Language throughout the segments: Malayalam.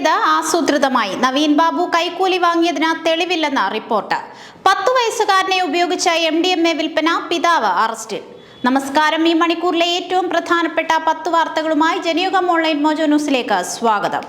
നടത്തിയത് ആസൂത്രിതമായി. നവീൻ ബാബു കൈക്കൂലി വാങ്ങിയതിന് തെളിവില്ലെന്ന് റിപ്പോർട്ട്. പത്തു വയസ്സുകാരനെ ഉപയോഗിച്ച എം ഡി എം എ വിൽപ്പന പിതാവ് അറസ്റ്റിൽ നമസ്കാരം. ഈ മണിക്കൂറിലെ ഏറ്റവും പ്രധാനപ്പെട്ട പത്ത് വാർത്തകളുമായി ജനയുഗം ഓൺലൈൻ മോജോ ന്യൂസിലേക്ക് സ്വാഗതം.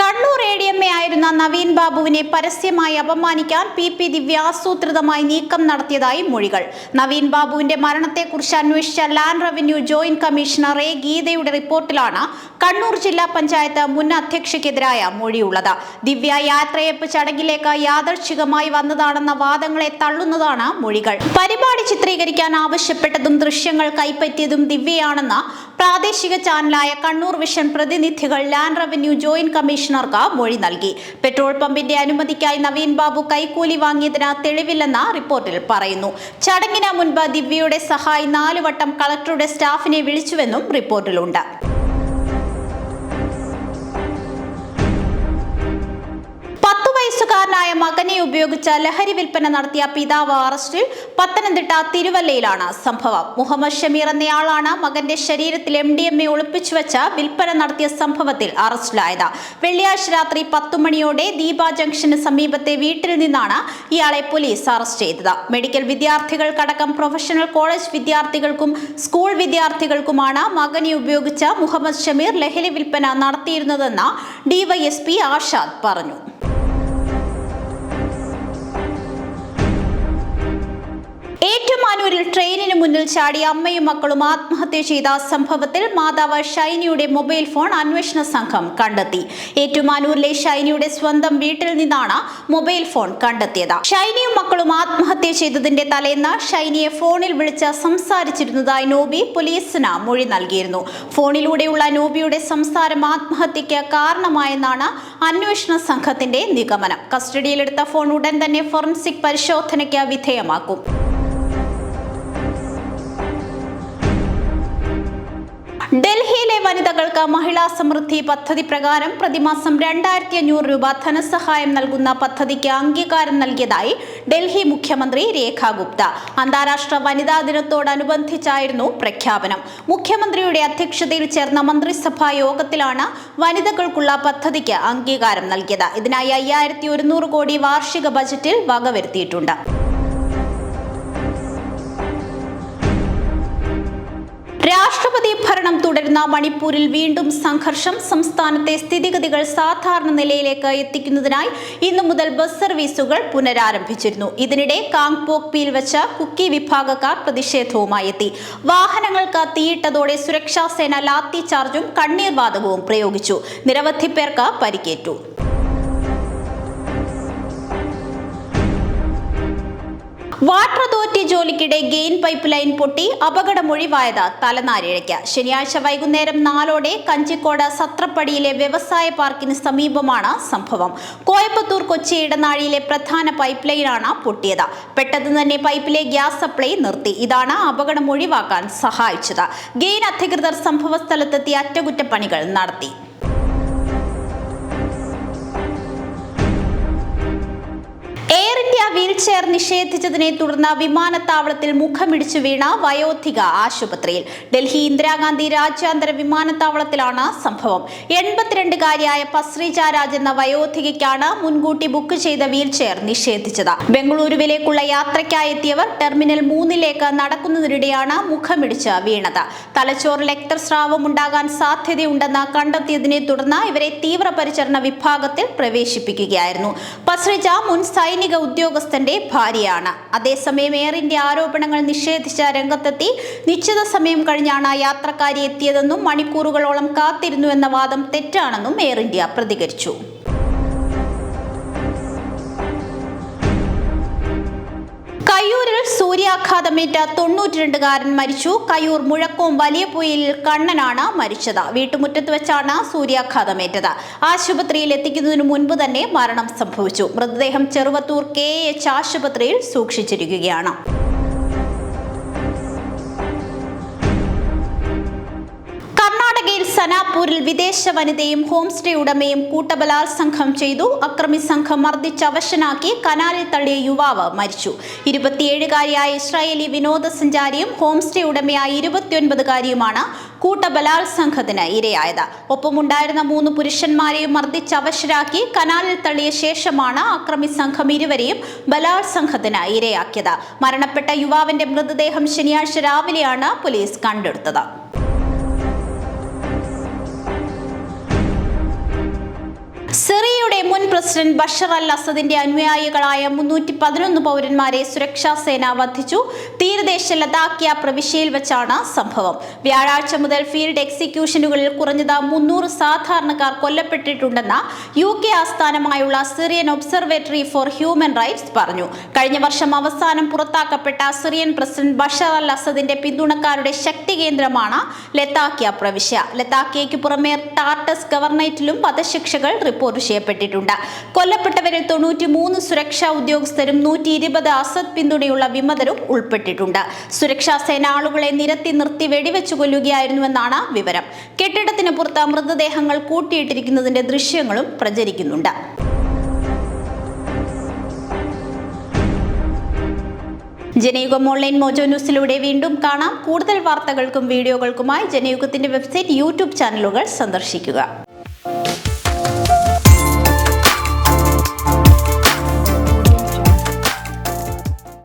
കണ്ണൂർ എ ആയിരുന്ന നവീൻ ബാബുവിനെ പരസ്യമായി അപമാനിക്കാൻ പി പി ദിവ്യ ആസൂത്രിതമായി നീക്കം നടത്തിയതായി മൊഴികൾ. നവീൻ ബാബുവിന്റെ മരണത്തെക്കുറിച്ച് അന്വേഷിച്ച land revenue joint commissioner A ഗീതയുടെ റിപ്പോർട്ടിലാണ് കണ്ണൂർ ജില്ലാ പഞ്ചായത്ത് മുൻ അധ്യക്ഷയ്ക്കെതിരായ മൊഴിയുള്ളത്. ദിവ്യ യാത്രയപ്പ് ചടങ്ങിലേക്ക് യാദർച്ഛികമായി വന്നതാണെന്ന വാദങ്ങളെ തള്ളുന്നതാണ് മൊഴികൾ. പരിപാടി ചിത്രീകരിക്കാൻ ആവശ്യപ്പെട്ടതും ദൃശ്യങ്ങൾ കൈപ്പറ്റിയതും ദിവ്യയാണെന്ന് പ്രാദേശിക ചാനലായ കണ്ണൂർ വിഷൻ പ്രതിനിധികൾ ലാൻഡ് റവന്യൂ ജോയിന്റ് കമ്മീഷണർക്ക് മൊഴി നൽകി. പെട്രോൾ പമ്പിന്റെ അനുമതിക്കായി നവീൻ ബാബു കൈക്കൂലി വാങ്ങിയതിന് തെളിവില്ലെന്ന റിപ്പോർട്ടിൽ പറയുന്നു. ചടങ്ങിന് മുൻപ് ദിവ്യയുടെ സഹായി നാലുവട്ടം കളക്ടറുടെ സ്റ്റാഫിനെ വിളിച്ചുവെന്നും റിപ്പോർട്ടിലുണ്ട്. വയസ്സുകാരനായ മകനെ ഉപയോഗിച്ച ലഹരി വിൽപ്പന നടത്തിയ പിതാവ് അറസ്റ്റിൽ പത്തനംതിട്ട തിരുവല്ലയിലാണ് സംഭവം. മുഹമ്മദ് ഷമീർ എന്നയാളാണ് മകന്റെ ശരീരത്തിൽ എം ഡി എം എ ഒളിപ്പിച്ചു വെച്ച വിൽപ്പന നടത്തിയ സംഭവത്തിൽ അറസ്റ്റിലായത്. വെള്ളിയാഴ്ച രാത്രി പത്തു മണിയോടെ ദീപ ജംഗ്ഷന് സമീപത്തെ വീട്ടിൽ നിന്നാണ് ഇയാളെ പോലീസ് അറസ്റ്റ് ചെയ്തത്. മെഡിക്കൽ വിദ്യാർത്ഥികൾക്കടക്കം പ്രൊഫഷണൽ കോളേജ് വിദ്യാർത്ഥികൾക്കും സ്കൂൾ വിദ്യാർത്ഥികൾക്കുമാണ് മകനെ ഉപയോഗിച്ച മുഹമ്മദ് ഷമീർ ലഹരി വിൽപ്പന നടത്തിയിരുന്നതെന്ന് ഡിവൈഎസ്പി ആഷാദ് പറഞ്ഞു. ഏറ്റുമാനൂരിൽ ട്രെയിനിന് മുന്നിൽ ചാടി അമ്മയും മക്കളും ആത്മഹത്യ ചെയ്ത സംഭവത്തിൽ മാതാവ് ഷൈനിയുടെ മൊബൈൽ ഫോൺ അന്വേഷണ സംഘം കണ്ടെത്തി. ഏറ്റുമാനൂരിലെ ഷൈനിയുടെ സ്വന്തം വീട്ടിൽ നിന്നാണ് മൊബൈൽ ഫോൺ കണ്ടെത്തിയത്. ഷൈനിയും മക്കളും ആത്മഹത്യ ചെയ്തതിന്റെ തലേന്ന് ഷൈനിയെ ഫോണിൽ വിളിച്ച് സംസാരിച്ചിരുന്നതായി നോബി പോലീസിന് മൊഴി നൽകിയിരുന്നു. ഫോണിലൂടെയുള്ള നോബിയുടെ സംസാരം ആത്മഹത്യക്ക് കാരണമായെന്നാണ് അന്വേഷണ സംഘത്തിന്റെ നിഗമനം. കസ്റ്റഡിയിലെടുത്ത ഫോൺ ഉടൻ തന്നെ ഫോറൻസിക് പരിശോധനയ്ക്ക് വിധേയമാക്കും. വനിതകൾക്ക് മഹിളാ സമൃദ്ധി പദ്ധതി പ്രകാരം പ്രതിമാസം രണ്ടായിരത്തി അഞ്ഞൂറ് രൂപ ധനസഹായം നൽകുന്ന പദ്ധതിക്ക് അംഗീകാരം നൽകിയതായി ഡൽഹി മുഖ്യമന്ത്രി രേഖ ഗുപ്ത. അന്താരാഷ്ട്ര വനിതാ ദിനത്തോടനുബന്ധിച്ചായിരുന്നു പ്രഖ്യാപനം. മുഖ്യമന്ത്രിയുടെ അധ്യക്ഷതയിൽ ചേർന്ന മന്ത്രിസഭാ യോഗത്തിലാണ് വനിതകൾക്കുള്ള പദ്ധതിക്ക് അംഗീകാരം നൽകിയത്. ഇതിനായി അയ്യായിരത്തി ഒരുന്നൂറ് കോടി വാർഷിക ബജറ്റിൽ വകവരുത്തിയിട്ടുണ്ട്. ഭരണം തുടരുന്ന മണിപ്പൂരിൽ വീണ്ടും സംഘർഷം സംസ്ഥാനത്തെ സ്ഥിതിഗതികൾ സാധാരണ നിലയിലേക്ക് എത്തിക്കുന്നതിനായി ഇന്നു മുതൽ ബസ് സർവീസുകൾ പുനരാരംഭിച്ചിരുന്നു. ഇതിനിടെ കാങ്പോക്പിയിൽ വെച്ച കുക്കി വിഭാഗക്കാർ പ്രതിഷേധവുമായി എത്തി. വാഹനങ്ങൾക്ക് തീയിട്ടതോടെ സുരക്ഷാസേന ലാത്തി ചാർജും കണ്ണീർവാതകവും പ്രയോഗിച്ചു. നിരവധി പേർക്ക് പരിക്കേറ്റു. വാട്ടർ അതോറിറ്റി ജോലിക്കിടെ ഗെയിൻ പൈപ്പ് ലൈൻ പൊട്ടി അപകടമൊഴിവായത് തലനാരിഴയ്ക്ക്. ശനിയാഴ്ച വൈകുന്നേരം നാലോടെ കഞ്ചിക്കോട് സത്രപ്പടിയിലെ വ്യവസായ പാർക്കിന് സമീപമാണ് സംഭവം. കോയമ്പത്തൂർ കൊച്ചി ഇടനാഴിയിലെ പ്രധാന പൈപ്പ് ലൈനാണ് പൊട്ടിയത്. പെട്ടെന്ന് തന്നെ പൈപ്പിലെ ഗ്യാസ് സപ്ലൈ നിർത്തി. ഇതാണ് അപകടം ഒഴിവാക്കാൻ സഹായിച്ചത്. ഗെയിൻ അധികൃതർ സംഭവസ്ഥലത്തെത്തി അറ്റകുറ്റപ്പണികൾ നടത്തി. വീൽചെയർ നിഷേധിച്ചതിനെ തുടർന്ന് വിമാനത്താവളത്തിൽ മുഖമിടിച്ചു വീണ വയോധിക ആശുപത്രിയിൽ. ഡൽഹി ഇന്ദിരാഗാന്ധി രാജ്യാന്തര വിമാനത്താവളത്തിലാണ് സംഭവം. എൺപത്തിരണ്ടുകാരിയായ പസ്രീജ രാജ് എന്ന വയോധികയ്ക്കാണ് മുൻകൂട്ടി ബുക്ക് ചെയ്ത വീൽചെയർ നിഷേധിച്ചത്. ബംഗളൂരുവിലേക്കുള്ള യാത്രയ്ക്കായി എത്തിയവർ ടെർമിനൽ മൂന്നിലേക്ക് നടക്കുന്നതിനിടെയാണ് മുഖമിടിച്ച് വീണത്. തലച്ചോറിൽ രക്തസ്രാവം ഉണ്ടാകാൻ സാധ്യതയുണ്ടെന്ന് കണ്ടെത്തിയതിനെ തുടർന്ന് ഇവരെ തീവ്രപരിചരണ വിഭാഗത്തിൽ പ്രവേശിപ്പിക്കുകയായിരുന്നു. പസ്രിജ മുൻ സൈനിക ഉദ്യോഗസ്ഥന്റെ ഭാര്യയാണ്. അതേസമയം എയറിന്റെ ആരോപണങ്ങൾ നിഷേധിച്ച രംഗത്തെത്തി നിശ്ചിത സമയം കഴിഞ്ഞാണ് യാത്രക്കാരി എത്തിയതെന്നും മണിക്കൂറുകളോളം കാത്തിരുന്നു എന്ന വാദം തെറ്റാണെന്നും എയർ ഇന്ത്യ പ്രതികരിച്ചു. കയ്യൂരിൽ സൂര്യാഘാതമേറ്റ തൊണ്ണൂറ്റിരണ്ടുകാരൻ മരിച്ചു. കയ്യൂർ മുഴക്കോം വലിയ പൊയിലിൽ കണ്ണനാണ് മരിച്ചത്. വീട്ടുമുറ്റത്ത് വെച്ചാണ് സൂര്യാഘാതമേറ്റത്. ആശുപത്രിയിൽ എത്തിക്കുന്നതിന് മുൻപ് തന്നെ മരണം സംഭവിച്ചു. മൃതദേഹം ചെറുവത്തൂർ കെ എച്ച് ആശുപത്രിയിൽ സൂക്ഷിച്ചിരിക്കുകയാണ്. സനാപൂരിൽ വിദേശ വനിതയും ഹോംസ്റ്റേ ഉടമയും സംഘം ചെയ്തു. അക്രമി സംഘം മർദ്ദിച്ച് അവശനാക്കി കനാലിൽ തള്ളിയ യുവാവ് മരിച്ചു. ഇരുപത്തിയേഴുകാരിയായ ഇസ്രായേലി വിനോദസഞ്ചാരിയും ഹോം സ്റ്റേ ഉടമയായ ഇരുപത്തിയൊൻപതുകാരിയുമാണ് കൂട്ടബലാത്സംഘത്തിന് ഇരയായത്. ഒപ്പമുണ്ടായിരുന്ന മൂന്ന് പുരുഷന്മാരെയും മർദ്ദിച്ച് അവശരാക്കി കനാലിൽ തള്ളിയ ശേഷമാണ് അക്രമി സംഘം ഇരുവരെയും ബലാത്സംഘത്തിന് ഇരയാക്കിയത്. മരണപ്പെട്ട യുവാവിന്റെ മൃതദേഹം ശനിയാഴ്ച രാവിലെയാണ് പോലീസ് കണ്ടെടുത്തത്. സിറിയയുടെ മുൻ പ്രസിഡന്റ് ബഷർ അൽ അസദിന്റെ അനുയായികളായ മുന്നൂറ്റി പതിനൊന്ന് പൗരന്മാരെ സുരക്ഷാ സേന വധിച്ചു. തീരദേശ ലതാക്കിയ പ്രവിശ്യയിൽ വെച്ചാണ് സംഭവം. വ്യാഴാഴ്ച മുതൽ ഫീൽഡ് എക്സിക്യൂഷനുകളിൽ കുറഞ്ഞത് മുന്നൂറ് സാധാരണക്കാർ കൊല്ലപ്പെട്ടിട്ടുണ്ടെന്ന് യു കെ ആസ്ഥാനമായുള്ള Syrian observatory for human rights പറഞ്ഞു. കഴിഞ്ഞ വർഷം അവസാനം പുറത്താക്കപ്പെട്ട സിറിയൻ പ്രസിഡന്റ് ബഷർ അൽ അസദിന്റെ പിന്തുണക്കാരുടെ ശക്തി കേന്ദ്രമാണ് ലത്താക്കിയ പ്രവിശ്യ. ലത്താക്കിയയ്ക്ക് പുറമെ ടാർട്ടസ് ഗവർണേറ്റിലും വധശിക്ഷകൾ റിപ്പോർട്ട് ചെയ്യപ്പെട്ടിട്ടുണ്ട് കൊല്ലപ്പെട്ടവരിൽ തൊണ്ണൂറ്റി മൂന്ന് സുരക്ഷാ ഉദ്യോഗസ്ഥരും നൂറ്റി ഇരുപത് അസദ് പിന്തുണയുള്ള വിമതരും ഉൾപ്പെട്ടിട്ടുണ്ട്. സുരക്ഷാ സേന ആളുകളെ നിരത്തി നിർത്തി വെടിവെച്ചു കൊല്ലുകയായിരുന്നുവെന്നാണ് വിവരം. കെട്ടിടത്തിന് പുറത്ത് മൃതദേഹങ്ങൾ കൂട്ടിയിട്ടിരിക്കുന്നതിന്റെ ദൃശ്യങ്ങളും പ്രചരിക്കുന്നുണ്ട്. ജനയുഗം ഓൺലൈൻ മോജോ ന്യൂസിലൂടെ വീണ്ടും കാണാം. കൂടുതൽ വാർത്തകൾക്കും വീഡിയോകൾക്കുമായി ജനയുഗത്തിന്റെ വെബ്സൈറ്റ് യൂട്യൂബ് ചാനലുകൾ സന്ദർശിക്കുക.